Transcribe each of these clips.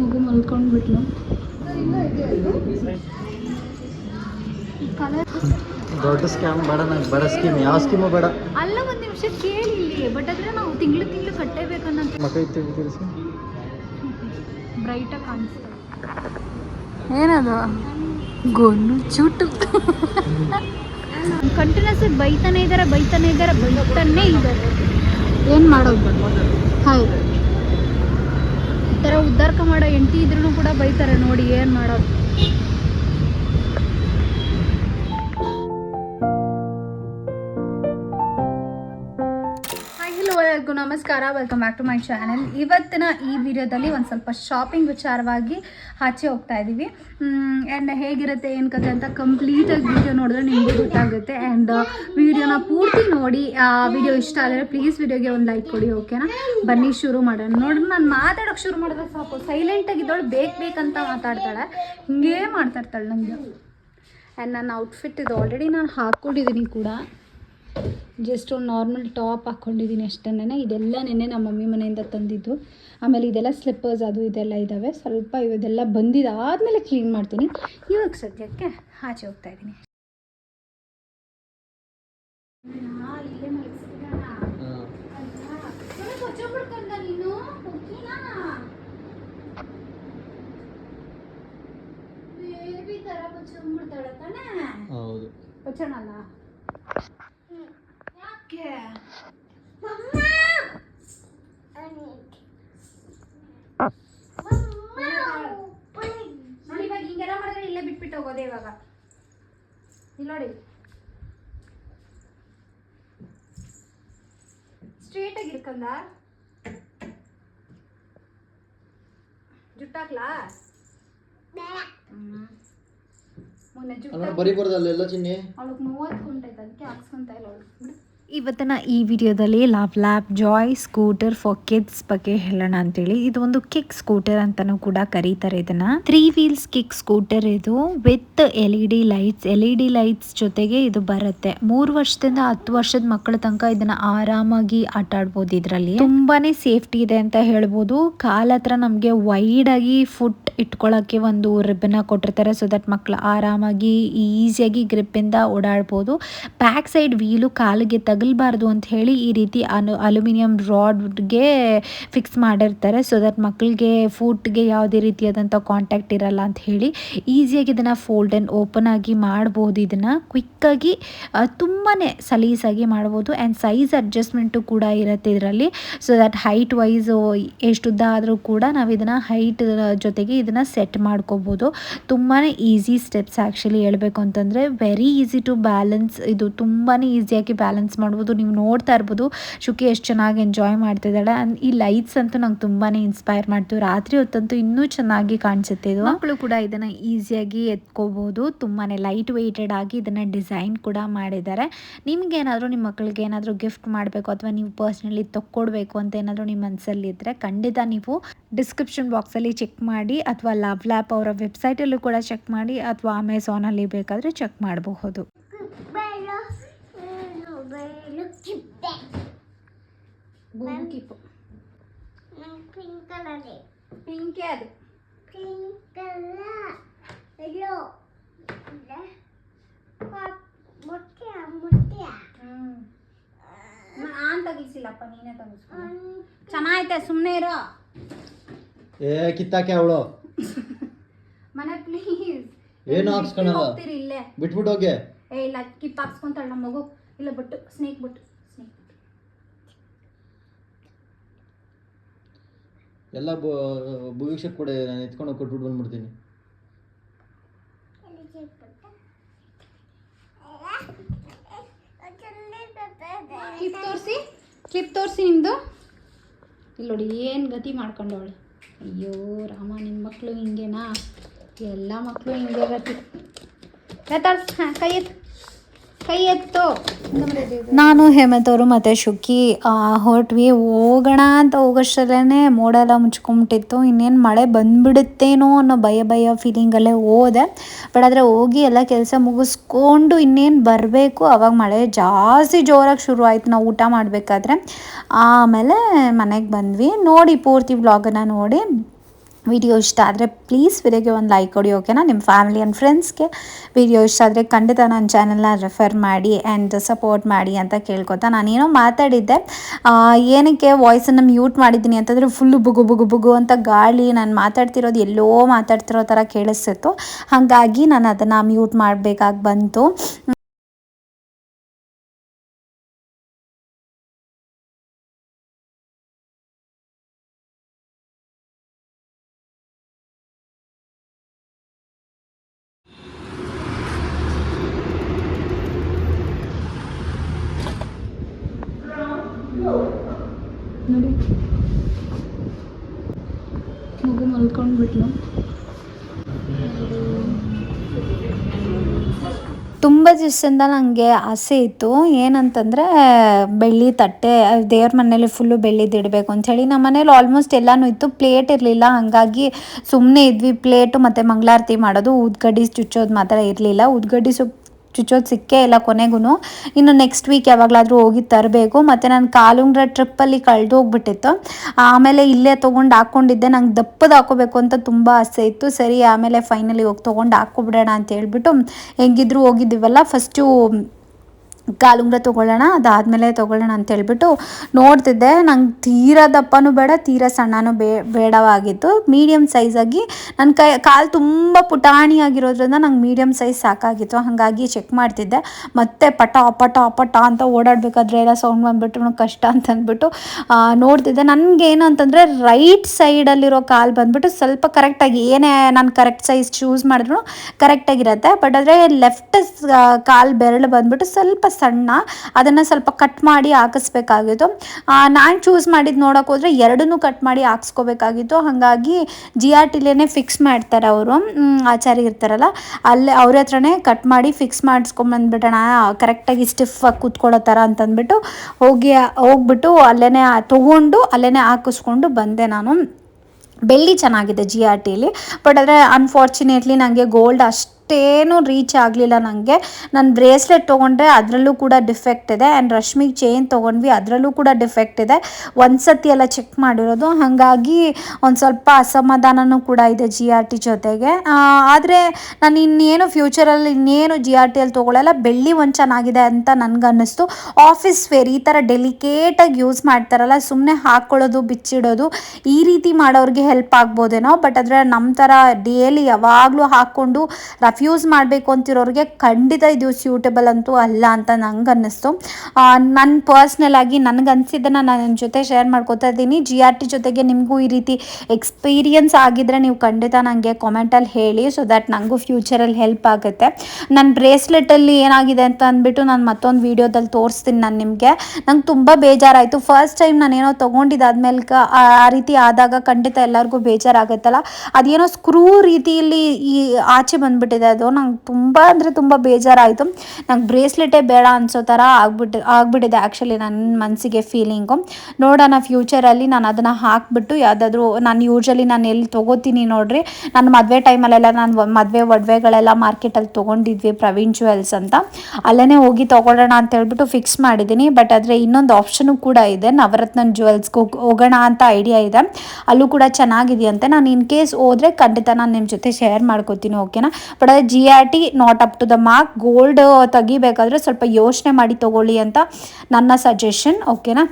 ಮಗು ಮಲ್ಕೊಂಡ್ಬಿಟ್ಲು. ಕಲರ್ ದೊಡ್ಡ ಸ್ಕ್ಯಾಮ್ ಬೇಡ ನಂಗೆ ಬೇಡ ಸ್ಕೀಮ್ ಯಾವ ಸ್ಕೀಮು ಬೇಡ. ಅಲ್ಲ ಒಂದು ನಿಮಿಷ ಕೇಳಿ ಇಲ್ಲಿ ಬಟ್ ಆದರೆ ನಾವು ತಿಂಗಳು ತಿಂಗಳು ಕಟ್ಟೇಬೇಕನ್ನಂತ. ಮಕ್ಕಳು ಇತ್ತು ತಿಳಿಸಿ ಬ್ರೈಟಾಗಿ ಕಾಣಿಸ್ತದೆ ಏನದು? ಗೊನ್ನು ಚುಟ್ಟು. ಕಂಟಿನ್ಯೂಸ್ ಬೈತಾನೆ ಇದ್ದಾರೆ ಬೈತಾನೆ ಇದ್ದಾರೆ ಬೈತಾನೆ ಇದ್ದಾರೆ ಏನು ಮಾಡೋದು? ಹಾಯ್. ಥರ ಉದ್ಧಾರಕ ಮಾಡೋ ಹೆಂಡತಿ ಇದ್ರೂ ಕೂಡ ಬೈತಾರೆ ನೋಡಿ ಏನು ಮಾಡೋದು. ಎಲ್ಲರಿಗೂ ನಮಸ್ಕಾರ. Welcome back to my channel ಇವತ್ತಿನ ಈ ವಿಡಿಯೋದಲ್ಲಿ ಒಂದು ಸ್ವಲ್ಪ ಶಾಪಿಂಗ್ ವಿಚಾರವಾಗಿ ಆಚೆ ಹೋಗ್ತಾ ಇದ್ದೀವಿ ಆ್ಯಂಡ್ ಹೇಗಿರುತ್ತೆ, ಏನು ಕತೆ ಅಂತ ಕಂಪ್ಲೀಟಾಗಿ ವಿಡಿಯೋ ನೋಡಿದ್ರೆ ನಿಮಗೂ ಗೊತ್ತಾಗುತ್ತೆ. ಆ್ಯಂಡ್ ವಿಡಿಯೋನ ಪೂರ್ತಿ ನೋಡಿ, ಆ, ವಿಡಿಯೋ ಇಷ್ಟ ಆದರೆ ಪ್ಲೀಸ್ ವಿಡಿಯೋಗೆ ಒಂದು ಲೈಕ್ ಕೊಡಿ ಓಕೆನಾ ಬನ್ನಿ ಶುರು ಮಾಡೋಣ. ನೋಡಿ ನಾನು ಮಾತಾಡೋಕೆ ಶುರು ಮಾಡಿದ್ರೆ ಸಾಕು. ಸೈಲೆಂಟಾಗಿದ್ದವಳು ಬೇಕು ಬೇಕಂತ ಮಾತಾಡ್ತಾಳೆ. ಹಿಂಗೇ ಮಾಡ್ತಾ ಇರ್ತಾಳೆ ನನಗೆ ಆ್ಯಂಡ್ ನನ್ನ ಔಟ್ಫಿಟ್ ಇದು ಆಲ್ರೆಡಿ ನಾನು ಹಾಕ್ಕೊಂಡಿದ್ದೀನಿ ಕೂಡ. ಜಸ್ಟ್ ಒಂದು ನಾರ್ಮಲ್ ಟಾಪ್ ಹಾಕ್ಕೊಂಡಿದ್ದೀನಿ ಅಷ್ಟೇ ಇದೆಲ್ಲ ನೆನ್ನೆ ನಮ್ಮ ಮಮ್ಮಿ ಮನೆಯಿಂದ ತಂದಿದ್ದು. ಆಮೇಲೆ ಇದೆಲ್ಲ ಸ್ಲಿಪ್ಪರ್ಸ್ ಅದು ಇದೆಲ್ಲ ಇದ್ದಾವೆ ಸ್ವಲ್ಪ ಇದೆಲ್ಲ ಬಂದಿದ್ದಾದಮೇಲೆ ಕ್ಲೀನ್ ಮಾಡ್ತೀನಿ. ಇವಾಗ ಸದ್ಯಕ್ಕೆ ಆಚೆ ಹೋಗ್ತಾ ಇದ್ದೀನಿ. ಹೌದು. ನೋಡಿ ಇವಾಗ ಹಿಂಗೆಲ್ಲ ಮಾಡಿದ್ರೆ ಇಲ್ಲೇ ಬಿಟ್ಬಿಟ್ಟು ಹೋಗೋದೆ ಇವಾಗ ಇಲ್ಲಿ ನೋಡಿ ಸ್ಟ್ರೇಟ್ ಆಗಿ ಇರ್ಕಂದ ಜುಟ್ಟಾಕ್ಲಾ. ಮೊನ್ನೆ ಜುಟ್ಟ ಜುಟ್ಟಾಕ್ ಬರೀ ಬರೋದಲ್ಲೆಲ್ಲ ಚಿನ್ನಿ ಅವಳಿಗೆ ಅದಕ್ಕೆ ಹಾಕ್ಸ್ಕೊಂತ ಇಲ್ಲ ಅವಳು ಇವತ್ತಿನ ಈ ವಿಡಿಯೋದಲ್ಲಿ LuvLap joy scooter for kids ಬಗ್ಗೆ ಹೇಳೋಣ ಅಂತೇಳಿ. ಇದು ಒಂದು ಕಿಕ್ ಸ್ಕೂಟರ್ ಅಂತಾನೂ ಕೂಡ ಕರೀತಾರೆ ಇದನ್ನ. ತ್ರೀ ವೀಲ್ಸ್ ಕಿಕ್ ಸ್ಕೂಟರ್ ಇದು with L E D lights L E D lights ಜೊತೆಗೆ ಇದು ಬರುತ್ತೆ. ಮೂರು ವರ್ಷದಿಂದ ಹತ್ತು ವರ್ಷದ ಮಕ್ಕಳ ತನಕ ಇದನ್ನ ಆರಾಮಾಗಿ ಆಟ ಆಡ್ಬೋದು ಇದರಲ್ಲಿ. ತುಂಬಾನೇ ಸೇಫ್ಟಿ ಇದೆ ಅಂತ ಹೇಳ್ಬೋದು. ಕಾಲ ಹತ್ರ ನಮಗೆ ವೈಡ್ ಆಗಿ ಫುಟ್ ಇಟ್ಕೊಳ್ಳೋಕ್ಕೆ ಒಂದು ರಿಬ್ಬನ್ನ ಕೊಟ್ಟಿರ್ತಾರೆ. ಸೊ ದಟ್ ಮಕ್ಕಳು ಆರಾಮಾಗಿ ಈಸಿಯಾಗಿ ಗ್ರಿಪ್ಪಿಂದ ಓಡಾಡ್ಬೋದು. ಬ್ಯಾಕ್ ಸೈಡ್ ವೀಲು ಕಾಲಿಗೆ ತಗಲ್ಬಾರ್ದು ಅಂತ ಹೇಳಿ ಈ ರೀತಿ ಅನು ಅಲ್ಯೂಮಿನಿಯಂ ರಾಡ್ಗೆ ಫಿಕ್ಸ್ ಮಾಡಿರ್ತಾರೆ. ಸೊ ದಟ್ ಮಕ್ಕಳಿಗೆ ಫುಟ್ಗೆ ಯಾವುದೇ ರೀತಿಯಾದಂಥ ಕಾಂಟ್ಯಾಕ್ಟ್ ಇರಲ್ಲ ಅಂತ ಹೇಳಿ ಈಸಿಯಾಗಿ ಇದನ್ನು ಫೋಲ್ಡ್ ಆ್ಯಂಡ್ ಓಪನ್ ಆಗಿ ಮಾಡ್ಬೋದು ಇದನ್ನು. ಕ್ವಿಕ್ಕಾಗಿ ತುಂಬಾ ಸಲೀಸಾಗಿ ಮಾಡ್ಬೋದು. ಆ್ಯಂಡ್ ಸೈಜ್ ಅಡ್ಜಸ್ಟ್ಮೆಂಟು ಕೂಡ ಇರುತ್ತೆ ಇದರಲ್ಲಿ. ಸೊ ದಟ್ ಹೈಟ್ ವೈಸು ಎಷ್ಟು ಉದ್ದ ಆದರೂ ಕೂಡ ನಾವು ಇದನ್ನು ಹೈಟ್ ಜೊತೆಗೆ ಇದನ್ನು ಸೆಟ್ ಮಾಡ್ಕೋಬೋದು. ತುಂಬಾ ಈಸಿ ಸ್ಟೆಪ್ಸ್ ಆ್ಯಕ್ಚುಲಿ ಹೇಳಬೇಕು ಅಂತಂದರೆ ವೆರಿ ಈಸಿ ಟು ಬ್ಯಾಲೆನ್ಸ್ ಇದು ತುಂಬಾ ಈಸಿಯಾಗಿ ಬ್ಯಾಲೆನ್ಸ್ ಮಾಡ್ಬೋದು. ನೀವು ನೋಡ್ತಾ ಇರ್ಬೋದು, ಶುಕಿ ಎಷ್ಟು ಚೆನ್ನಾಗಿ ಎಂಜಾಯ್ ಮಾಡ್ತಾ ಮಾಡ್ತಿದ್ದಾಳೆ ಆ್ಯಂಡ್ ಈ ಲೈಟ್ಸ್ ಅಂತೂ ನಂಗೆ ತುಂಬಾ ಇನ್ಸ್ಪೈರ್ ಮಾಡ್ತೀವಿ ರಾತ್ರಿ ಹೊತ್ತಂತೂ ಇನ್ನೂ ಚೆನ್ನಾಗಿ ಕಾಣಿಸುತ್ತೆ ಇದು. ಮಕ್ಕಳು ಕೂಡ ಇದನ್ನು ಈಸಿಯಾಗಿ ಎತ್ಕೋಬೋದು. ತುಂಬಾ ಲೈಟ್ ವೆಯ್ಟೆಡ್ ಆಗಿ ಇದನ್ನು ಡಿಸೈನ್ ಕೂಡ ಮಾಡಿದ್ದಾರೆ. ನಿಮಗೇನಾದರೂ ನಿಮ್ಮ ಮಕ್ಕಳಿಗೆ ಏನಾದರೂ ಗಿಫ್ಟ್ ಮಾಡಬೇಕು ಅಥವಾ ನೀವು ಪರ್ಸ್ನಲಿ ತಕ್ಕೊಡ್ಬೇಕು ಅಂತ ಏನಾದರೂ ನಿಮ್ಮ ಮನಸ್ಸಲ್ಲಿ ಇದ್ದರೆ ಖಂಡಿತ ನೀವು ಡಿಸ್ಕ್ರಿಪ್ಷನ್ ಬಾಕ್ಸಲ್ಲಿ ಚೆಕ್ ಮಾಡಿ ಲವ್ ಲ್ಯಾಪ್ ಅವರ ವೆಬ್ಸೈಟಲ್ಲೂ ಕೂಡ ಚೆಕ್ ಮಾಡಿ ಅಥವಾ ಅಮೆಝಾನಲ್ಲಿ ಬೇಕಾದರೆ ಚೆಕ್ ಮಾಡಬಹುದು. ಬೂಮ್ ಕಿಪ್ಪು. ಪಿಂಕ್ ಕಲರ್ ಪಿಂಕೇ ಅದು ಪಿಂಕ್ ಕಲರ್ ಎಲ್ಲೋ? ಮುಟ್ಟ್ಯಾ ಮುಟ್ಟ್ಯಾ? ನಾನು ತಗಿಸಿಲ್ಲಪ್ಪ ನೀನೇ ತಗಿಸ್ಕೊ. ಚೆನ್ನಾಗೈತೆ ಸುಮ್ಮನೆ ಇರೋ. ಏ ಕಿತ್ತಾಕೆ ಅವಳು. ಮನೆ ಪ್ಲೀಸ್ ಏನು ಹಾಕ್ಸ್ಕೊಳಲ್ಲ? ಹೋಗ್ತೀರಿ ಇಲ್ಲೇ. ಬಿಟ್ಬಿಟ್ಟು ಹೋಗಿ. ಏ ಇಲ್ಲ ಕಿಪ್ ಹಾಕ್ಸ್ಕೊಂತಾಳೆ ನಮ್ಮ ಮಗು. ಇಲ್ಲ ಬಿಟ್ಟು ಸ್ನೇಕ್ ಬಿಟ್ಟು ಸ್ನೇಕ್ ಎಲ್ಲ ಭವಿಷ್ಯಕ್ಕೆ ಕೂಡ ನಾನು ಎತ್ಕೊಂಡು ಕೊಟ್ಬಿಟ್ಟು ಬಂದ್ಬಿಡ್ತೀನಿ. ಕ್ಲಿಪ್ ತೋರಿಸಿ. ಕ್ಲಿಪ್ ತೋರಿಸಿ ನಿಮ್ಮದು ಇಲ್ಲಿ ನೋಡಿ ಏನು ಗತಿ ಮಾಡ್ಕೊಂಡವಳು? ಅಯ್ಯೋ ರಾಮ ನಿಮ್ಮ ಮಕ್ಕಳು ಹಿಂಗೇನಾ? ಎಲ್ಲ ಮಕ್ಕಳು ಹಿಂಗೆ ಆಗತ್ತೆ ಹಾಂ ಕೈ ಕೈ ನಾನು ಹೇಮಂತ್ ಅವರು ಮತ್ತು ಶುಕಿ ಹೊರಟ್ವಿ. ಹೋಗೋಣ ಅಂತ ಹೋಗೋಷ್ಟರಲ್ಲೇ ಮೋಡ ಎಲ್ಲ ಮುಚ್ಕೊಂಬಿಟ್ಟಿತ್ತು. ಇನ್ನೇನು ಮಳೆ ಬಂದ್ಬಿಡುತ್ತೇನೋ ಅನ್ನೋ ಭಯ ಭಯ ಫೀಲಿಂಗಲ್ಲೇ ಹೋದೆ. ಬಟ್ ಆದರೆ ಹೋಗಿ ಎಲ್ಲ ಕೆಲಸ ಮುಗಿಸ್ಕೊಂಡು ಇನ್ನೇನು ಬರಬೇಕು? ಅವಾಗ ಮಳೆ ಜಾಸ್ತಿ ಜೋರಾಗಿ ಶುರು ಆಯಿತು ನಾವು ಊಟ ಮಾಡಬೇಕಾದ್ರೆ. ಆಮೇಲೆ ಮನೆಗೆ ಬಂದ್ವಿ. ನೋಡಿ ಪೂರ್ತಿ ವ್ಲಾಗನ್ನು ನೋಡಿ. ವಿಡಿಯೋ ಇಷ್ಟ ಆದರೆ ಪ್ಲೀಸ್ ವಿಡಿಯೋಗೆ ಒಂದು ಲೈಕ್ ಕೊಡಿ ಓಕೆನಾ ನಿಮ್ಮ ಫ್ಯಾಮಿಲಿ ಆ್ಯಂಡ್ ಫ್ರೆಂಡ್ಸ್ಗೆ ವಿಡಿಯೋ ಇಷ್ಟ ಆದರೆ ಖಂಡಿತ ನನ್ನ ಚಾನಲ್ನ ರೆಫರ್ ಮಾಡಿ ಆ್ಯಂಡ್ ಸಪೋರ್ಟ್ ಮಾಡಿ ಅಂತ ಕೇಳ್ಕೊತಾ ನಾನೇನೋ ಮಾತಾಡಿದ್ದೆ. ಏನಕ್ಕೆ ವಾಯ್ಸನ್ನು ಮ್ಯೂಟ್ ಮಾಡಿದ್ದೀನಿ ಅಂತಂದರೆ ಫುಲ್ಲು ಬುಗು ಬುಗು ಬುಗು ಅಂತ ಗಾಳಿ ನಾನು ಮಾತಾಡ್ತಿರೋದು ಎಲ್ಲೋ ಮಾತಾಡ್ತಿರೋ ಥರ ಕೇಳಿಸ್ತಿತ್ತು. ಹಾಗಾಗಿ ನಾನು ಅದನ್ನು ಮ್ಯೂಟ್ ಮಾಡಬೇಕಾಗಿ ಬಂತು. ನೋಡಿ. ಮಗು ಮಲ್ಕೊಂಡ್ಬಿಟ್ಲು. ತುಂಬ ದಿವಸದಿಂದ ನನಗೆ ಆಸೆ ಇತ್ತು. ಏನಂತಂದರೆ, ಬೆಳ್ಳಿ ತಟ್ಟೆ, ದೇವ್ರ ಮನೇಲಿ ಫುಲ್ಲು ಬೆಳ್ಳಿದಿಡಬೇಕು ಅಂಥೇಳಿ ನಮ್ಮ ಮನೇಲಿ ಆಲ್ಮೋಸ್ಟ್ ಎಲ್ಲನೂ ಇತ್ತು. ಪ್ಲೇಟ್ ಇರಲಿಲ್ಲ. ಹಾಗಾಗಿ ಸುಮ್ಮನೆ ಇದ್ವಿ. ಪ್ಲೇಟು ಮತ್ತು ಮಂಗಳಾರತಿ ಮಾಡೋದು ಉದ್ಗಡ್ಡಿ ಚುಚ್ಚೋದು ಮಾತ್ರ ಇರಲಿಲ್ಲ. ಉದ್ಗಡ್ಡಿ ಸು ಚುಚ್ಚೋದು ಸಿಕ್ಕೇ ಇಲ್ಲ ಕೊನೆಗೂ ಇನ್ನು ನೆಕ್ಸ್ಟ್ ವೀಕ್ ಯಾವಾಗಲಾದರೂ ಹೋಗಿ ತರಬೇಕು. ಮತ್ತು ನಾನು ಕಾಲುಂಗ್ರ ಟ್ರಿಪ್ಪಲ್ಲಿ ಕಳೆದು ಹೋಗ್ಬಿಟ್ಟಿತ್ತು. ಆಮೇಲೆ ಇಲ್ಲೇ ತೊಗೊಂಡು ಹಾಕ್ಕೊಂಡಿದ್ದೆ ನಂಗೆ ದಪ್ಪದ ಹಾಕೋಬೇಕು ಅಂತ ತುಂಬ ಆಸೆ ಇತ್ತು. ಸರಿ, ಆಮೇಲೆ ಫೈನಲಿ ಹೋಗಿ ತೊಗೊಂಡು ಹಾಕ್ಕೊಬಿಡೋಣ ಅಂತ ಹೇಳ್ಬಿಟ್ಟು ಹೆಂಗಿದ್ರು ಹೋಗಿದ್ದೀವಲ್ಲ ಫಸ್ಟು ಕಾಲುಂಗ್ರ ತೊಗೊಳ್ಳೋಣ ಅದಾದಮೇಲೆ ತೊಗೊಳ್ಳೋಣ ಅಂತ ಹೇಳ್ಬಿಟ್ಟು ನೋಡ್ತಿದ್ದೆ. ನಂಗೆ ತೀರಾ ದಪ್ಪನೂ ಬೇಡ ತೀರಾ ಸಣ್ಣನೂ ಬೇ ಬೇಡವಾಗಿತ್ತು. ಮೀಡಿಯಮ್ ಸೈಜಾಗಿ ನನ್ನ ಕೈ ಕಾಲು ತುಂಬ ಪುಟಾಣಿ ಆಗಿರೋದ್ರಿಂದ ನಂಗೆ ಮೀಡಿಯಮ್ ಸೈಜ್ ಸಾಕಾಗಿತ್ತು. ಹಾಗಾಗಿ ಚೆಕ್ ಮಾಡ್ತಿದ್ದೆ. ಮತ್ತೆ ಪಟ ಪಟ ಅಪಟ ಅಂತ ಓಡಾಡಬೇಕಾದ್ರೆ ಎಲ್ಲ ಸೌಂಡ್ ಬಂದುಬಿಟ್ಟು ಕಷ್ಟ ಅಂತ ಅಂದ್ಬಿಟ್ಟು ಆ, ನೋಡ್ತಿದ್ದೆ. ನನಗೇನು ಅಂತಂದರೆ ರೈಟ್ ಸೈಡಲ್ಲಿರೋ ಕಾಲು ಬಂದುಬಿಟ್ಟು ಸ್ವಲ್ಪ ಕರೆಕ್ಟಾಗಿ ಏನೇ ನಾನು ಕರೆಕ್ಟ್ ಸೈಜ್ ಚೂಸ್ ಮಾಡಿದ್ರು ಕರೆಕ್ಟಾಗಿರುತ್ತೆ ಬಟ್ ಆದರೆ ಲೆಫ್ಟ್ ಕಾಲು ಬೆರಳು ಬಂದುಬಿಟ್ಟು ಸ್ವಲ್ಪ ಸಣ್ಣ, ಅದನ್ನು ಸ್ವಲ್ಪ ಕಟ್ ಮಾಡಿ ಹಾಕಿಸ್ಬೇಕಾಗಿತ್ತು. ನಾನು ಚೂಸ್ ಮಾಡಿದ್ದು ನೋಡೋಕೆ ಹೋದರೆ ಎರಡನ್ನೂ ಕಟ್ ಮಾಡಿ ಹಾಕ್ಸ್ಕೋಬೇಕಾಗಿತ್ತು. ಹಾಗಾಗಿ ಜಿ ಆರ್ ಟಿಲೇನೆ ಫಿಕ್ಸ್ ಮಾಡ್ತಾರೆ ಅವರು. ಆಚಾರಿ ಇರ್ತಾರಲ್ಲ, ಅಲ್ಲೇ ಅವ್ರ ಹತ್ರನೇ ಕಟ್ ಮಾಡಿ ಫಿಕ್ಸ್ ಮಾಡಿಸ್ಕೊಂಬಂದ್ಬಿಟ್ಟಣ. ಕರೆಕ್ಟಾಗಿ ಸ್ಟಿಫ್ ಆಗಿ ಕೂತ್ಕೊಳ್ಳೋ ಥರ ಅಂತಂದ್ಬಿಟ್ಟು ಹೋಗಿ, ಹೋಗ್ಬಿಟ್ಟು ಅಲ್ಲೇ ತೊಗೊಂಡು ಅಲ್ಲೇ ಹಾಕಿಸ್ಕೊಂಡು ಬಂದೆ ನಾನು. ಬೆಳ್ಳಿ ಚೆನ್ನಾಗಿದೆ ಜಿ ಆರ್ ಟಿಲಿ ಬಟ್ ಆದರೆ ಅನ್ಫಾರ್ಚುನೇಟ್ಲಿ ನನಗೆ ಗೋಲ್ಡ್ ಅಷ್ಟೇನು ರೀಚ್ ಆಗಲಿಲ್ಲ ನನಗೆ ನಾನು ಬ್ರೇಸ್ಲೆಟ್ ತೊಗೊಂಡ್ರೆ ಅದರಲ್ಲೂ ಕೂಡ ಡಿಫೆಕ್ಟ್ ಇದೆ ಆ್ಯಂಡ್ ರಶ್ಮಿಗೆ ಚೈನ್ ತೊಗೊಂಡ್ವಿ, ಅದರಲ್ಲೂ ಕೂಡ ಡಿಫೆಕ್ಟ್ ಇದೆ. ಒಂದು ಸತಿ ಎಲ್ಲ ಚೆಕ್ ಮಾಡಿರೋದು. ಹಾಗಾಗಿ ಒಂದು ಸ್ವಲ್ಪ ಅಸಮಾಧಾನನೂ ಕೂಡ ಇದೆ ಜಿ ಆರ್ ಟಿ ಜೊತೆಗೆ. ಆದರೆ ನಾನು ಇನ್ನೇನು ಫ್ಯೂಚರಲ್ಲಿ ಇನ್ನೇನು ಜಿ ಆರ್ ಟಿಯಲ್ಲಿ ತೊಗೊಳ್ಳಲ್ಲ ಬೆಳ್ಳಿ ಒಂದು ಚೆನ್ನಾಗಿದೆ ಅಂತ ನನಗನ್ನಿಸ್ತು. ಆಫೀಸ್ ವೇರ್ ಈ ಥರ ಡೆಲಿಕೇಟಾಗಿ ಯೂಸ್ ಮಾಡ್ತಾರಲ್ಲ ಸುಮ್ಮನೆ ಹಾಕ್ಕೊಳ್ಳೋದು ಬಿಚ್ಚಿಡೋದು, ಈ ರೀತಿ ಮಾಡೋರಿಗೆ ಹೆಲ್ಪ್ ಆಗ್ಬೋದೇನೋ. ಬಟ್ ಆದರೆ ನಮ್ಮ ಥರ ಡೇಲಿ ಯಾವಾಗಲೂ ಹಾಕ್ಕೊಂಡು ರಫ್ಯೂಸ್ ಮಾಡಬೇಕು ಅಂತಿರೋರಿಗೆ ಖಂಡಿತ ಇದು ಸ್ಯೂಟಬಲ್ ಅಂತೂ ಅಲ್ಲ ಅಂತ ನಂಗೆ ಅನ್ನಿಸ್ತು. ನನ್ನ ಪರ್ಸ್ನಲ್ ಆಗಿ ನನಗೆ ಅನಿಸಿದ್ದನ್ನು ನಾನು ನನ್ನ ಜೊತೆ ಶೇರ್ ಮಾಡ್ಕೋತಾ ಇದ್ದೀನಿ. ಜಿ ಆರ್ ಟಿ ಜೊತೆಗೆ ನಿಮಗೂ ಈ ರೀತಿ ಎಕ್ಸ್ಪೀರಿಯನ್ಸ್ ಆಗಿದ್ದರೆ ನೀವು ಖಂಡಿತ ನನಗೆ ಕಾಮೆಂಟಲ್ಲಿ ಹೇಳಿ ಸೊ ದ್ಯಾಟ್ ನನಗೂ ಫ್ಯೂಚರಲ್ಲಿ ಹೆಲ್ಪ್ ಆಗುತ್ತೆ. ನನ್ನ ಬ್ರೇಸ್ಲೆಟಲ್ಲಿ ಏನಾಗಿದೆ ಅಂತ ಅಂದ್ಬಿಟ್ಟು ನಾನು ಮತ್ತೊಂದು ವೀಡಿಯೋದಲ್ಲಿ ತೋರಿಸ್ತೀನಿ ನಾನು ನಿಮಗೆ. ನಂಗೆ ತುಂಬ ಬೇಜಾರಾಯಿತು. ಫಸ್ಟ್ ಟೈಮ್ ನಾನೇನೋ ತೊಗೊಂಡಿದ್ದಾದ್ಮೇಲೆ ಆ ರೀತಿ ಆದಾಗ ಖಂಡಿತ ಎಲ್ಲರಿಗೂ ಬೇಜಾರಾಗುತ್ತಲ್ಲ. ಅದೇನೋ ಸ್ಕ್ರೂ ರೀತಿಯಲ್ಲಿ ಈ ಆಚೆ ಬಂದ್ಬಿಟ್ಟಿದೆ ಅದು ನಂಗೆ ತುಂಬ ಅಂದರೆ ತುಂಬ ಬೇಜಾರಾಯಿತು. ನಂಗೆ ಬ್ರೇಸ್ಲೆಟೇ ಬೇಡ ಅನ್ಸೋ ಥರ ಆಗ್ಬಿಟ್ಟು ಆಗ್ಬಿಟ್ಟಿದೆ ಆ್ಯಕ್ಚುಲಿ ನನ್ನ ಮನಸ್ಸಿಗೆ ಫೀಲಿಂಗು ನೋಡೋಣ ಫ್ಯೂಚರಲ್ಲಿ ನಾನು ಅದನ್ನು ಹಾಕ್ಬಿಟ್ಟು ಯಾವುದಾದ್ರೂ, ನಾನು ಯೂಶ್ವಲಿ ನಾನು ಎಲ್ಲಿ ತೊಗೋತೀನಿ ನೋಡ್ರಿ. ನಾನು ಮದುವೆ ಟೈಮಲ್ಲೆಲ್ಲ ನಾನು ಮದುವೆ ಒಡವೆಗಳೆಲ್ಲ ಮಾರ್ಕೆಟಲ್ಲಿ ತೊಗೊಂಡಿದ್ವಿ ಪ್ರವೀಣ್ ಜ್ಯುವೆಲ್ಸ್ ಅಂತ. ಅಲ್ಲೇ ಹೋಗಿ ತೊಗೊಳ್ಳೋಣ ಅಂತ ಹೇಳ್ಬಿಟ್ಟು ಫಿಕ್ಸ್ ಮಾಡಿದ್ದೀನಿ ಬಟ್ ಆದರೆ ಇನ್ನೊಂದು ಆಪ್ಷನು ಕೂಡ ಇದೆ, ನವರತ್ನ ಜ್ಯುವೆಲ್ಸ್ಗೆ ಹೋಗೋಣ ಅಂತ ಐಡಿಯಾ ಇದೆ. ಅಲ್ಲೂ ಕೂಡ ಚೆನ್ನಾಗಿದೆಯಂತೆ. ನಾನು ಇನ್ ಕೇಸ್ ಹೋದರೆ ಖಂಡಿತ ನಾನು ನಿಮ್ಮ ಜೊತೆ ಶೇರ್ ಮಾಡ್ಕೋತೀನಿ ಓಕೆನಾ but G R T not up to the mark gold ತೆಗಿಬೇಕಾದ್ರೆ ಸ್ವಲ್ಪ ಯೋಚನೆ ಮಾಡಿ ತೊಗೊಳ್ಳಿ ಅಂತ ನನ್ನ ಸಜೆಷನ್ ಓಕೆನಾ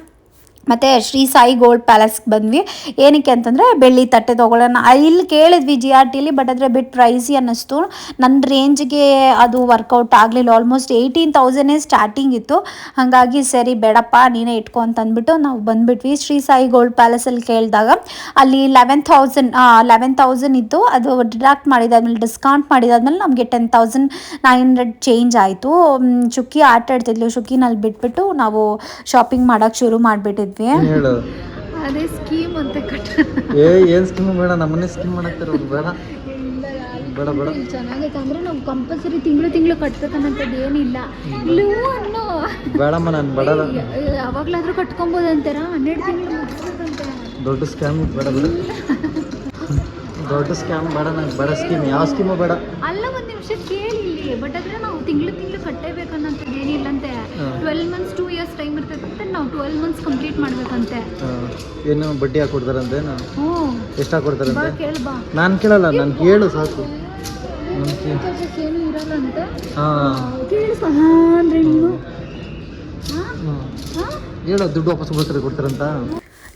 ಮತ್ತು ಶ್ರೀ ಸಾಯಿ ಗೋಲ್ಡ್ ಪ್ಯಾಲೇಸ್ಗೆ ಬಂದ್ವಿ. ಏನಕ್ಕೆ ಅಂತಂದರೆ ಬೆಳ್ಳಿ ತಟ್ಟೆ ತೊಗೊಳ್ಳೋಣ. ಇಲ್ಲಿ ಕೇಳಿದ್ವಿ ಜಿ ಆರ್ ಟಿಲಿ ಬಟ್ ಆದರೆ ಬಿಟ್ ಪ್ರೈಸಿ ಅನ್ನಿಸ್ತು. ನನ್ನ ರೇಂಜ್ಗೆ ಅದು ವರ್ಕೌಟ್ ಆಗಲಿಲ್ಲ. ಆಲ್ಮೋಸ್ಟ್ ಏಯ್ಟೀನ್ ತೌಸಂಡೇ ಸ್ಟಾರ್ಟಿಂಗ್ ಇತ್ತು. ಹಾಗಾಗಿ ಸರಿ ಬೇಡಪ್ಪ, ನೀನೇ ಇಟ್ಕೊ ಅಂತ ಅಂದ್ಬಿಟ್ಟು ನಾವು ಬಂದುಬಿಟ್ವಿ. ಶ್ರೀ ಸಾಯಿ ಗೋಲ್ಡ್ ಪ್ಯಾಲೇಸಲ್ಲಿ ಕೇಳಿದಾಗ ಅಲ್ಲಿ ಲೆವೆನ್ ತೌಸಂಡ್ ಲೆವೆನ್ ತೌಸಂಡ್ ಇತ್ತು. ಅದು ಡಿಡಕ್ಟ್ ಮಾಡಿದಾದ್ಮೇಲೆ ಡಿಸ್ಕೌಂಟ್ ಮಾಡಿದಾದ್ಮೇಲೆ ನಮಗೆ ten thousand nine hundred change ಆಯಿತು. ಚುಕ್ಕಿ ಆಟ ಆಡ್ತಿದ್ಲು ಶುಕ್ಕಿನಲ್ಲಿ ಬಿಟ್ಬಿಟ್ಟು ನಾವು ಶಾಪಿಂಗ್ ಮಾಡೋಕ್ಕೆ ಶುರು ಮಾಡಿಬಿಟ್ಟಿದ್ವಿ. ಏನ್ ಹೇಳು. ಅದೇ ಸ್ಕೀಮ್ ಅಂತ ಕಟ್ಟ ಏ ಏನ್ ಸ್ಕೀಮ್? ಬೇಡ ನಮ್ಮನೆ ಸ್ಕೀಮ್ ಮಾಡಕ್ತಿರೋದು ಬೇಡ. ಬೇಡ ಬೇಡ. ಚೆನ್ನಾಗೈತೆ. ಅಂದ್ರೆ ನಾವು ಕಂಪಲ್ಸರಿ ತಿಂಗಳು ತಿಂಗಳು ಕಟ್ಬೇಕನ್ನಂಥದ್ದು ಏನಿಲ್ಲ. ಇಲ್ಲೂ ಅನ್ನೋ ಬೇಡಮ್ಮ ನಾನು ಬೇಡ ಯಾವಾಗ್ಲಾದ್ರೂ ಕಟ್ಕೊಬೋದಂತಾರ ಹನ್ನೆರಡು ತಿಂಗಳು ದೊಡ್ಡ ಸ್ಕ್ಯಾಮ್ ಬೇಡ ಬೇಡ. ದೊಡ್ಡ ಸ್ಕ್ಯಾಮ್ ಬೇಡ ನಂಗೆ ಬೇಡ ಸ್ಕೀಮ್ ಯಾವ ಸ್ಕೀಮು ಬೇಡ. ಅಲ್ಲ ಒಂದು ನಿಮಿಷ ಕೇಳಿ ಇಲ್ಲಿ ಬಟ್ ಆದರೆ ನಾವು ತಿಂಗಳು ತಿಂಗಳು ಅನ್ನಂತ ಏನಿಲ್ಲಂತೆ. Twelve months two years time ಇರ್ತೈತೆ ನಾವು ಟ್ವೆಲ್ ಮಂತ್ಸ್ ಕಂಪ್ಲೀಟ್ ಮಾಡ್ಬೇಕಂತೆ. ಏನು ಬಡ್ಡಿ ಹಾಕೊಡ್ತಾರಂತೆ ಹ್ಞೂ. ಎಷ್ಟು ಹಾಕಿ ಹಾಕೊಡ್ತಾರಂತೆ ಕೇಳು ಬಾ. ನಾನು ಕೇಳಲ್ಲ ನಾನು ಕೇಳು ಸಾಕು. ಏನು ಇರಲ್ಲಂತೆ? ಅಂದ್ರೆ. ಹಾಂ? ಹೇಳು ದುಡ್ಡು ವಾಪಸ್ ಕೊಡ್ತಾರೆ ಕೊಡ್ತಾರಂತ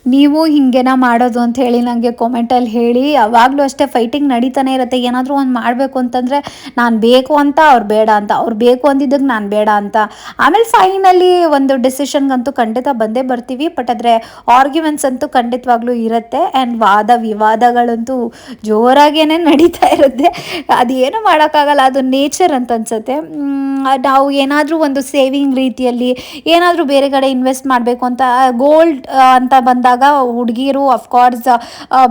ನೀವು ಹಿಂಗೇನ ಮಾಡೋದು ಅಂತ ಹೇಳಿ ನನಗೆ ಕಾಮೆಂಟಲ್ಲಿ ಹೇಳಿ. ಯಾವಾಗಲೂ ಅಷ್ಟೇ ಫೈಟಿಂಗ್ ನಡೀತಾನೆ ಇರುತ್ತೆ. ಏನಾದರೂ ಒಂದು ಮಾಡಬೇಕು ಅಂತಂದರೆ ನಾನು ಬೇಕು ಅಂತ ಅವ್ರು ಬೇಡ ಅಂತ, ಅವ್ರು ಬೇಕು ಅಂದಿದ್ದಕ್ಕೆ ನಾನು ಬೇಡ ಅಂತ. ಆಮೇಲೆ ಫೈನಲಿ ಒಂದು ಡಿಸಿಷನ್ಗಂತೂ ಖಂಡಿತ ಬಂದೇ ಬರ್ತೀವಿ. ಬಟ್ ಆದರೆ ಆರ್ಗ್ಯುಮೆಂಟ್ಸ್ ಅಂತೂ ಖಂಡಿತವಾಗ್ಲೂ ಇರುತ್ತೆ. ಆ್ಯಂಡ್ ವಾದ ವಿವಾದಗಳಂತೂ ಜೋರಾಗೇನೆ ನಡೀತಾ ಇರುತ್ತೆ. ಅದೇನು ಮಾಡೋಕ್ಕಾಗಲ್ಲ. ಅದು ನೇಚರ್ ಅಂತ ಅನ್ಸುತ್ತೆ. ನಾವು ಏನಾದರೂ ಒಂದು ಸೇವಿಂಗ್ ರೀತಿಯಲ್ಲಿ ಏನಾದರೂ ಬೇರೆ ಕಡೆ ಇನ್ವೆಸ್ಟ್ ಮಾಡಬೇಕು ಅಂತ ಗೋಲ್ಡ್ ಅಂತ ಬಂದಾಗ ಹುಡುಗಿರು ಅಫ್ಕೋರ್ಸ್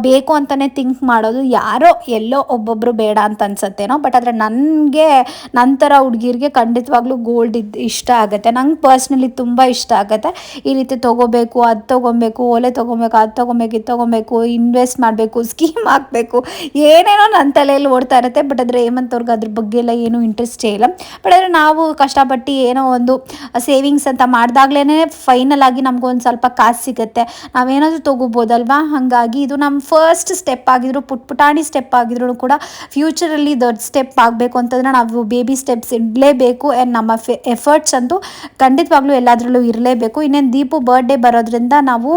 ಬೇಕು ಅಂತಲೇ ಥಿಂಕ್ ಮಾಡೋದು ಯಾರೋ ಎಲ್ಲೋ ಒಬ್ಬೊಬ್ಬರು ಬೇಡ ಅಂತ ಅನ್ಸತ್ತೇನೋ ಬಟ್ ಆದರೆ ನನಗೆ ನಂತರ ಹುಡುಗಿರಿಗೆ ಖಂಡಿತವಾಗ್ಲೂ ಗೋಲ್ಡ್ ಇದ್ ಇಷ್ಟ ಆಗುತ್ತೆ. ನಂಗೆ ಪರ್ಸ್ನಲಿ ತುಂಬ ಇಷ್ಟ ಆಗುತ್ತೆ. ಈ ರೀತಿ ತೊಗೋಬೇಕು, ಅದು ತೊಗೊಬೇಕು, ಓಲೆ ತೊಗೊಬೇಕು, ಅದು ತೊಗೊಬೇಕು, ಇದು ತೊಗೊಬೇಕು ಇನ್ವೆಸ್ಟ್ ಮಾಡಬೇಕು ಸ್ಕೀಮ್ ಹಾಕಬೇಕು, ಏನೇನೋ ನನ್ನ ತಲೆಯಲ್ಲಿ ಓಡ್ತಾ ಇರುತ್ತೆ. ಬಟ್ ಆದರೆ ಹೇಮಂತ್ ಅವ್ರಿಗೆ ಅದ್ರ ಬಗ್ಗೆ ಎಲ್ಲ ಏನೂ ಇಂಟ್ರೆಸ್ಟೇ ಇಲ್ಲ. ಬಟ್ ಆದರೆ ನಾವು ಕಷ್ಟಪಟ್ಟು ಏನೋ ಒಂದು ಸೇವಿಂಗ್ಸ್ ಅಂತ ಮಾಡಿದಾಗ್ಲೇ ಫೈನಲ್ ಆಗಿ ನಮ್ಗೊಂದು ಸ್ವಲ್ಪ ಕಾಸು ಸಿಗುತ್ತೆ. ನಾವೇನಾದರೂ ತೊಗೋಬೋದಲ್ವಾ? ಹಾಗಾಗಿ ಇದು ನಮ್ಮ ಫಸ್ಟ್ ಸ್ಟೆಪ್ ಆಗಿದ್ರು ಪುಟ್ ಪುಟಾಣಿ ಸ್ಟೆಪ್ ಆಗಿದ್ರು ಕೂಡ ಫ್ಯೂಚರಲ್ಲಿ ದೊಡ್ಡ ಸ್ಟೆಪ್ ಆಗಬೇಕು ಅಂತಂದ್ರೆ ನಾವು ಬೇಬಿ ಸ್ಟೆಪ್ಸ್ ಇಡಲೇಬೇಕು ಆ್ಯಂಡ್ ನಮ್ಮ ಫೆ ಎಫರ್ಟ್ಸ್ ಅಂತೂ ಖಂಡಿತವಾಗ್ಲೂ ಎಲ್ಲದರಲ್ಲೂ ಇರಲೇಬೇಕು. ಇನ್ನೇನು ದೀಪು ಬರ್ಡೇ ಬರೋದ್ರಿಂದ ನಾವು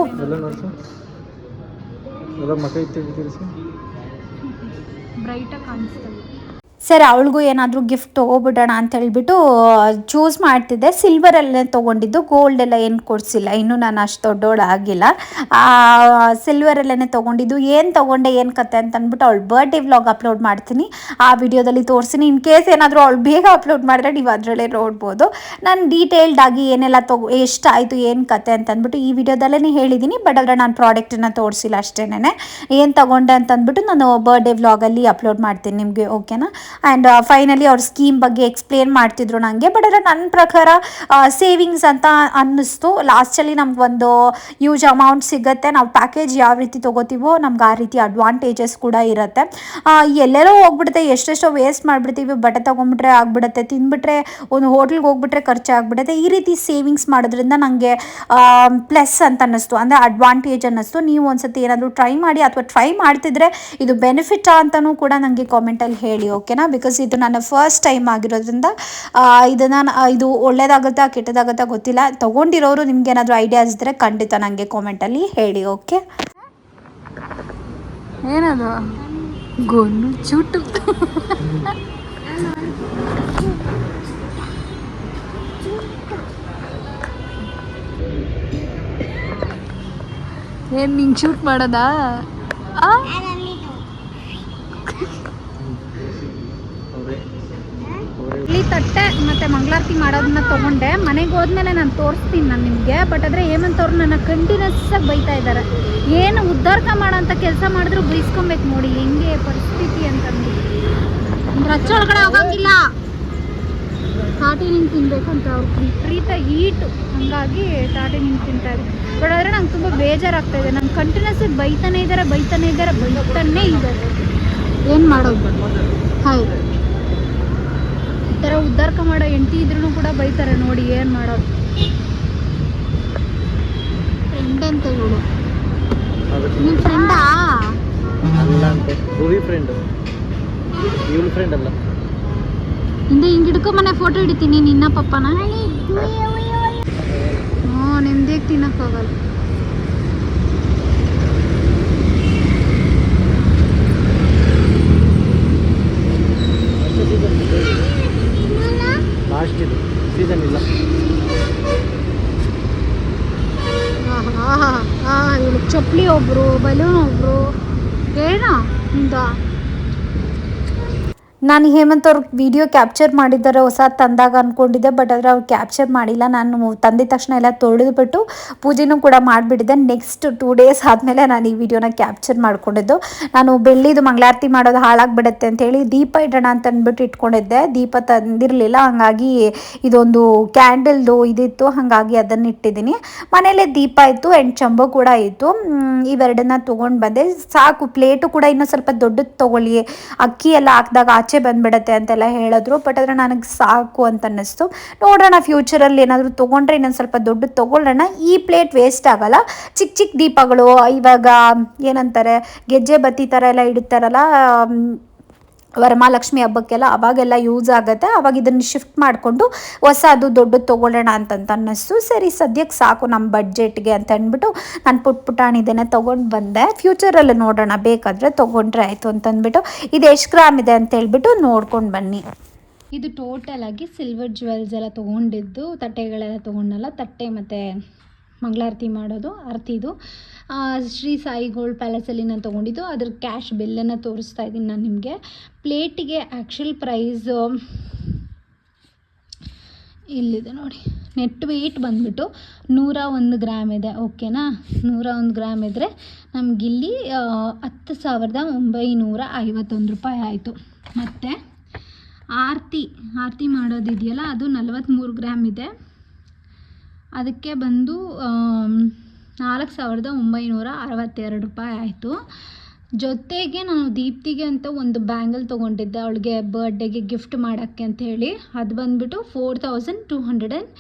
ಬ್ರೈಟಾಗಿ ಕಾಣಿಸ್ತದೆ. ಸರಿ, ಅವಳಿಗೂ ಏನಾದರೂ ಗಿಫ್ಟ್ ತೊಗೊಬಿಡೋಣ ಅಂತ ಹೇಳ್ಬಿಟ್ಟು ಚೂಸ್ ಮಾಡ್ತಿದ್ದೆ. ಸಿಲ್ವರಲ್ಲೇ ತೊಗೊಂಡಿದ್ದು ಗೋಲ್ಡ್ ಎಲ್ಲ ಏನು ಕೊಡಿಸಿಲ್ಲ. ಇನ್ನೂ ನಾನು ಅಷ್ಟು ದೊಡ್ಡೋಳು ಆಗಿಲ್ಲ. ಸಿಲ್ವರಲ್ಲೇ ತೊಗೊಂಡಿದ್ದು. ಏನು ತೊಗೊಂಡೆ, ಏನು ಕತೆ ಅಂತ ಅಂದ್ಬಿಟ್ಟು ಅವಳು ಬರ್ಡೇ ವ್ಲಾಗ್ ಅಪ್ಲೋಡ್ ಮಾಡ್ತೀನಿ. ಆ ವಿಡಿಯೋದಲ್ಲಿ ತೋರಿಸ್ತೀನಿ. ಇನ್ ಕೇಸ್ ಏನಾದರೂ ಅವಳು ಬೇಗ ಅಪ್ಲೋಡ್ ಮಾಡಿದ್ರೆ ನೀವು ಅದರಲ್ಲೇ ನೋಡ್ಬೋದು. ನಾನು ಡೀಟೇಲ್ಡಾಗಿ ಏನೆಲ್ಲ ತೊಗೊ ಎಷ್ಟಾಯಿತು ಏನು ಕತೆ ಅಂತ ಅಂದ್ಬಿಟ್ಟು ಈ ವಿಡಿಯೋದಲ್ಲೇ ಹೇಳಿದ್ದೀನಿ ಬಟ್ ಆದರೆ ನಾನು ಪ್ರಾಡಕ್ಟನ್ನು ತೋರಿಸಿಲ್ಲ ಅಷ್ಟೇನೆ ಏನು ತಗೊಂಡೆ ಅಂತ ಅಂದ್ಬಿಟ್ಟು ನಾನು ಬರ್ಡೇ ವ್ಲಾಗಲ್ಲಿ ಅಪ್ಲೋಡ್ ಮಾಡ್ತೀನಿ ನಿಮಗೆ ಓಕೆನಾ ಆ್ಯಂಡ್ ಫೈನಲಿ ಅವ್ರ ಸ್ಕೀಮ್ ಬಗ್ಗೆ ಎಕ್ಸ್ಪ್ಲೇನ್ ಮಾಡ್ತಿದ್ರು ನನಗೆ ಬಟ್ ಅದರ ನನ್ನ ಪ್ರಕಾರ ಸೇವಿಂಗ್ಸ್ ಅಂತ ಅನ್ನಿಸ್ತು. ಲಾಸ್ಟಲ್ಲಿ ನಮ್ಗೆ ಒಂದು ಯೂಜ್ ಅಮೌಂಟ್ ಸಿಗುತ್ತೆ. ನಾವು ಪ್ಯಾಕೇಜ್ ಯಾವ ರೀತಿ ತೊಗೋತೀವೋ ನಮ್ಗೆ ಆ ರೀತಿ ಅಡ್ವಾಂಟೇಜಸ್ ಕೂಡ ಇರುತ್ತೆ. ಎಲ್ಲೆಲ್ಲೋ ಹೋಗ್ಬಿಡುತ್ತೆ. ಎಷ್ಟೆಷ್ಟೋ ವೇಸ್ಟ್ ಮಾಡಿಬಿಡ್ತೀವಿ. ಬಟ್ಟೆ ತೊಗೊಂಬಿಟ್ರೆ ಆಗ್ಬಿಡುತ್ತೆ. ತಿಂದ್ಬಿಟ್ರೆ ಒಂದು ಹೋಟ್ಲಿಗೆ ಹೋಗ್ಬಿಟ್ರೆ ಖರ್ಚಾಗ್ಬಿಡುತ್ತೆ ಈ ರೀತಿ ಸೇವಿಂಗ್ಸ್ ಮಾಡೋದ್ರಿಂದ ನನಗೆ ಪ್ಲಸ್ ಅಂತ ಅನ್ನಿಸ್ತು. ಅಂದರೆ ಅಡ್ವಾಂಟೇಜ್ ಅನ್ನಿಸ್ತು. ನೀವು ಒಂದ್ಸತಿ ಏನಾದರೂ ಟ್ರೈ ಮಾಡಿ ಅಥವಾ ಟ್ರೈ ಮಾಡ್ತಿದ್ರೆ ಇದು ಬೆನಿಫಿಟಾ ಅಂತಲೂ ಕೂಡ ನನಗೆ ಕಾಮೆಂಟಲ್ಲಿ ಹೇಳಿ ಓಕೆನಾ ಬಿಕಾಸ್ ಇದು ನನ್ನ ಫಸ್ಟ್ ಟೈಮ್ ಆಗಿರೋದ್ರಿಂದ ಇದನ್ನು ಇದು ಒಳ್ಳೇದಾಗುತ್ತಾ, ಕೆಟ್ಟದಾಗುತ್ತಾ ಗೊತ್ತಿಲ್ಲ. ತೊಗೊಂಡಿರೋರು ನಿಮ್ಗೆ ಐಡಿಯಾಸ್ ಇದ್ದರೆ ಖಂಡಿತ ನನಗೆ ಕಾಮೆಂಟಲ್ಲಿ ಹೇಳಿ ಓಕೆ ಏನದು? ಗೊನ್ನು ಚುಟ್ಟು. ಏನು ನಿಂಗೆ ಶೂಟ್ ಮಾಡೋದಾ ಆ? ಅವರೇ ಅವರೇ ಇಡ್ಲಿ ಮತ್ತೆ ಮಂಗಳಾರತಿ ಮಾಡೋದನ್ನ ತೊಗೊಂಡೆ. ಮನೆಗೆ ಹೋದ್ಮೇಲೆ ನಾನು ತೋರಿಸ್ತೀನಿ ನಾನು ನಿಮಗೆ. ಬಟ್ ಆದರೆ ಹೇಮಂತ್ ಅವ್ರು ನನ್ನ ಕಂಟಿನ್ಯೂಸ್ ಆಗಿ ಬೈತಾ ಇದ್ದಾರೆ. ಏನು ಉದ್ಧಾರಕ ಮಾಡೋಂಥ ಕೆಲಸ ಮಾಡಿದ್ರು ಬೈಸ್ಕೊಬೇಕು ನೋಡಿ ಹೆಂಗೆ ಪರಿಸ್ಥಿತಿ ಅಂತಂದು ರಚ್ಚೊಳಗಡೆ ಹೋಗಂಗಿಲ್ಲ. ತಾಟಿ ನಿಂಗೆ ತಿನ್ಬೇಕು ಅಂತ ಅವ್ರು. ವಿಪರೀತ ಈಟು ಹಂಗಾಗಿ ನಿಂಗೆ ತಿಂತಾ ಇದ್ದಾರೆ ಬಟ್ ಆದರೆ ನಂಗೆ ತುಂಬ ಬೇಜಾರಾಗ್ತಾ ಇದೆ. ನಂಗೆ ಕಂಟಿನ್ಯೂಸ್ ಆಗಿ ಬೈತಾನೆ ಇದ್ದಾರೆ ಬೈತಾನೆ ಇದ್ದಾರೆ ಬೈತಾನೇ ಇದ್ದಾರೆ. ಏನು ಮಾಡೋದು? ಈ ಥರ ಉದ್ಧಾರಕ ಮಾಡೋ ಹೆಂಡತಿ ಇದ್ರೂ ಕೂಡ ಬೈತಾರೆ ನೋಡಿ ಏನು ಮಾಡೋದು. ಫ್ರೆಂಡ್ ಅಂತ ಇವಳು ನಿಮ್ಮ ಫ್ರೆಂಡಾ ಅಲ್ಲ ಅಂತೆ. ಭೂವಿ ಫ್ರೆಂಡ್ ಇವಳು ಫ್ರೆಂಡ್ ಅಲ್ಲ. ಹಿಂದೆ ಹಿಂಗೆ ಮನೆ ಫೋಟೋ ಹಿಡಿತೀನಿ ನಿನ್ನ ಪಪ್ಪನ. ಹ್ಞೂ ನಿಮ್ದೇಗೆ ತಿನ್ನಕ್ಕೆ ಹೋಗಲ್ಲ ಲಾಸ್ಟ್ ಇದು ಸೀಸನ್ ಇಲ್ಲ ಇವಳು ಚಪ್ಪಲಿ ಒಬ್ರು ಬಲೂನ್ ಒಬ್ರು ಏನ ಇಂದ ನಾನು ಹೇಮಂತ್ ಅವ್ರ ವಿಡಿಯೋ ಕ್ಯಾಪ್ಚರ್ ಮಾಡಿದ್ದಾರೆ ಹೊಸ ತಂದಾಗ ಅಂದ್ಕೊಂಡಿದ್ದೆ ಬಟ್ ಆದರೆ ಅವ್ರು ಕ್ಯಾಪ್ಚರ್ ಮಾಡಿಲ್ಲ. ನಾನು ತಂದಿದ ತಕ್ಷಣ ಎಲ್ಲ ತೊಳೆದುಬಿಟ್ಟು ಪೂಜೆನೂ ಕೂಡ ಮಾಡಿಬಿಟ್ಟಿದ್ದೆ. ನೆಕ್ಸ್ಟ್ ಟೂ ಡೇಸ್ ಆದಮೇಲೆ ನಾನು ಈ ವಿಡಿಯೋನ ಕ್ಯಾಪ್ಚರ್ ಮಾಡ್ಕೊಂಡಿದ್ದು. ನಾನು ಬೆಳ್ಳಿದು ಮಂಗಳಾರತಿ ಮಾಡೋದು ಹಾಳಾಗ್ಬಿಡುತ್ತೆ ಅಂತೇಳಿ ದೀಪ ಇಡೋಣ ಅಂತ ಅಂದ್ಬಿಟ್ಟು ಇಟ್ಕೊಂಡಿದ್ದೆ. ದೀಪ ತಂದಿರಲಿಲ್ಲ, ಹಾಗಾಗಿ ಇದೊಂದು ಕ್ಯಾಂಡಲ್ದು ಇದಿತ್ತು, ಹಾಗಾಗಿ ಅದನ್ನು ಇಟ್ಟಿದ್ದೀನಿ. ಮನೇಲೆ ದೀಪ ಇತ್ತು ಆ್ಯಂಡ್ ಚಂಬು ಕೂಡ ಇತ್ತು. ಇವೆರಡನ್ನ ತೊಗೊಂಡು ಬಂದೆ. ಸಾಕು ಪ್ಲೇಟು ಕೂಡ ಇನ್ನೂ ಸ್ವಲ್ಪ ದೊಡ್ಡದು ತೊಗೊಳ್ಳಿ. ಅಕ್ಕಿ ಎಲ್ಲ ಹಾಕಿದಾಗ ಆಚೆ ಆಚೆ ಬಂದ್ಬಿಡತ್ತೆ ಅಂತೆಲ್ಲ ಹೇಳಿದ್ರು. ಬಟ್ ಆದರೆ ನನಗೆ ಸಾಕು ಅಂತ ಅನ್ನಿಸ್ತು. ನೋಡೋಣ ಫ್ಯೂಚರಲ್ಲಿ ಏನಾದರೂ ತೊಗೊಂಡ್ರೆ ಇನ್ನೊಂದು ಸ್ವಲ್ಪ ದೊಡ್ಡ ತೊಗೊಳ್ಳೋಣ. ಈ ಪ್ಲೇಟ್ ವೇಸ್ಟ್ ಆಗಲ್ಲ. ಚಿಕ್ಕ ಚಿಕ್ಕ ದೀಪಗಳು, ಇವಾಗ ಏನಂತಾರೆ, ಗೆಜ್ಜೆ ಬತ್ತಿ ಥರ ಎಲ್ಲ ಇಡ್ತಾರಲ್ಲ ವರಮಹಾಲಕ್ಷ್ಮಿ ಹಬ್ಬಕ್ಕೆಲ್ಲ ಅವಾಗೆಲ್ಲ ಯೂಸ್ ಆಗುತ್ತೆ. ಅವಾಗ ಇದನ್ನು ಶಿಫ್ಟ್ ಮಾಡಿಕೊಂಡು ಹೊಸದು ದೊಡ್ಡದು ತೊಗೊಳ್ಳೋಣ ಅಂತಂತ ಅನ್ನಿಸ್ತು. ಸರಿ, ಸದ್ಯಕ್ಕೆ ಸಾಕು ನಮ್ಮ ಬಡ್ಜೆಟ್ಗೆ ಅಂತ ಅಂದ್ಬಿಟ್ಟು ನಾನು ಪುಟ್ ಪುಟಾಣಿ ಇದನ್ನು ತೊಗೊಂಡು ಬಂದೆ. ಫ್ಯೂಚರಲ್ಲಿ ನೋಡೋಣ, ಬೇಕಾದರೆ ತೊಗೊಂಡ್ರೆ ಆಯಿತು ಅಂತಂದ್ಬಿಟ್ಟು ಇದು ಎಷ್ಟು ಗ್ರಾಮ್ ಇದೆ ಅಂತ ಹೇಳ್ಬಿಟ್ಟು ನೋಡ್ಕೊಂಡು ಬನ್ನಿ. ಇದು ಟೋಟಲ್ ಆಗಿ ಸಿಲ್ವರ್ ಜ್ಯುವೆಲ್ಸ್ ಎಲ್ಲ ತೊಗೊಂಡಿದ್ದು, ತಟ್ಟೆಗಳೆಲ್ಲ ತೊಗೊಂಡಲ್ಲ ತಟ್ಟೆ ಮತ್ತು ಮಂಗಳಾರತಿ ಮಾಡೋದು, ಆರತಿದು. ಶ್ರೀ ಸಾಯಿ ಗೋಲ್ಡ್ ಪ್ಯಾಲೇಸಲ್ಲಿ ನಾನು ತೊಗೊಂಡಿದ್ದು. ಅದ್ರ ಕ್ಯಾಶ್ ಬಿಲ್ಲನ್ನು ತೋರಿಸ್ತಾ ಇದ್ದೀನಿ ನಾನು ನಿಮಗೆ. ಪ್ಲೇಟಿಗೆ ಆ್ಯಕ್ಚುಲ್ ಪ್ರೈಸು ಇಲ್ಲಿದೆ ನೋಡಿ. ನೆಟ್ ವೆಯ್ಟ್ ಬಂದ್ಬಿಟ್ಟು ನೂರ ಒಂದು ಗ್ರಾಮ್ ಇದೆ. ಓಕೆನಾ ನೂರ ಒಂದು ಗ್ರಾಮ್ ಇದ್ದರೆ ನಮಗಿಲ್ಲಿ ಹತ್ತು ಸಾವಿರದ ಒಂಬೈನೂರ ಐವತ್ತೊಂದು ರೂಪಾಯಿ ಆಯಿತು. ಮತ್ತು ಆರತಿ ಆರತಿ ಮಾಡೋದಿದೆಯಲ್ಲ, ಅದು ನಲವತ್ತ್ಮೂರು ಗ್ರಾಮ್ ಇದೆ. ಅದಕ್ಕೆ ಬಂದು ನಾಲ್ಕು ಸಾವಿರದ ಒಂಬೈನೂರ ಅರವತ್ತೆರಡು ರೂಪಾಯಿ ಆಯಿತು. ಜೊತೆಗೆ ನಾನು ದೀಪ್ತಿಗೆ ಅಂತ ಒಂದು ಬ್ಯಾಂಗಲ್ ತೊಗೊಂಡಿದ್ದೆ, ಅವಳಿಗೆ ಬರ್ಡೇಗೆ ಗಿಫ್ಟ್ ಮಾಡೋಕ್ಕೆ ಅಂತ ಹೇಳಿ. ಅದು ಬಂದುಬಿಟ್ಟು four thousand two hundred and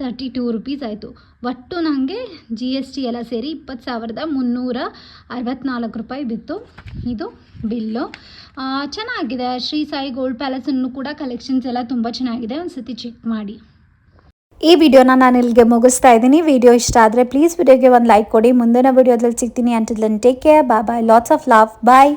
thirty two rupees ಆಯಿತು. ಒಟ್ಟು ನನಗೆ ಜಿ ಎಸ್ ಟಿ ಎಲ್ಲ ಸೇರಿ ಇಪ್ಪತ್ತು ಸಾವಿರದ ಮುನ್ನೂರ ಅರವತ್ತ್ನಾಲ್ಕು ರೂಪಾಯಿ ಬಿತ್ತು. ಇದು ಬಿಲ್ಲು. ಚೆನ್ನಾಗಿದೆ. ಶ್ರೀ ಸಾಯಿ ಗೋಲ್ಡ್ ಪ್ಯಾಲೇಸನ್ನು ಕೂಡ ಕಲೆಕ್ಷನ್ಸ್ ಎಲ್ಲ ತುಂಬ ಚೆನ್ನಾಗಿದೆ. ಒಂದು ಸತಿ ಚೆಕ್ ಮಾಡಿ. ಈ ವಿಡಿಯೋನ ನಾನು ಇಲ್ಲಿಗೆ ಮುಗಿಸ್ತಾ ಇದ್ದೀನಿ. ವಿಡಿಯೋ ಇಷ್ಟ ಆದರೆ ಪ್ಲೀಸ್ ವಿಡಿಯೋಗೆ ಒಂದು ಲೈಕ್ ಕೊಡಿ. ಮುಂದಿನ ವಿಡಿಯೋದಲ್ಲಿ ಸಿಗ್ತೀನಿ. Until take care bye bye lots of love bye